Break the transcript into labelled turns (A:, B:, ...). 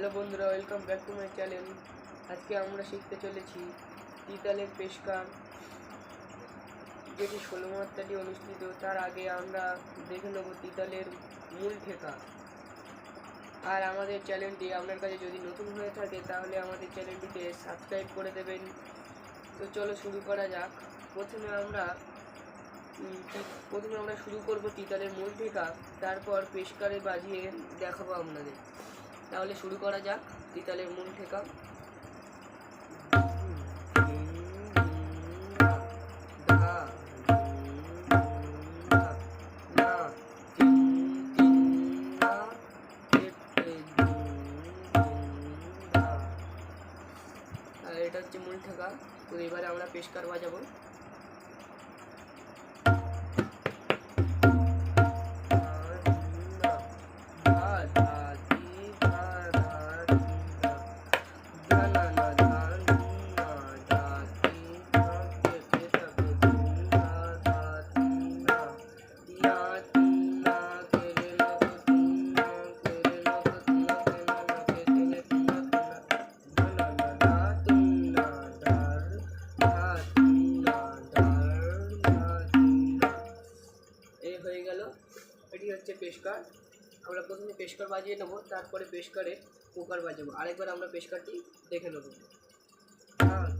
A: Hello বন্ধুরা welcome back to my channel আজকে আমরা শিখতে চলেছি তিতালের পেশকার যেটি ষোলো মাত্রাটি অনুষ্ঠিত। তার আগে আমরা দেখে নেব তিতালের মূল ঠেকা। আর আমাদের চ্যানেলটি আপনার কাছে যদি নতুন হয়ে থাকে, তাহলে আমাদের চ্যানেলটিকে সাবস্ক্রাইব করে দেবেন। তো চলো শুরু করা যাক। প্রথমে আমরা প্রথমে আমরা শুরু করব তিতালের মূল ঠেকা। তারপর পেশকারে বাজিয়ে দেখাবো আপনাদের। তাহলে শুরু করা যাক। তিতালের মূল ঠেকা এটা হচ্ছে মূল ঠেকা। তো এবারে আমরা পেশকার বাজাবো। হচ্ছে পেশকার। আমরা প্রথমে পেশকার বাজিয়ে নেব, তারপরে পেশকারে কুকার বাজাবো। আরেকবার আমরা পেশকারটি দেখে নেব। ধা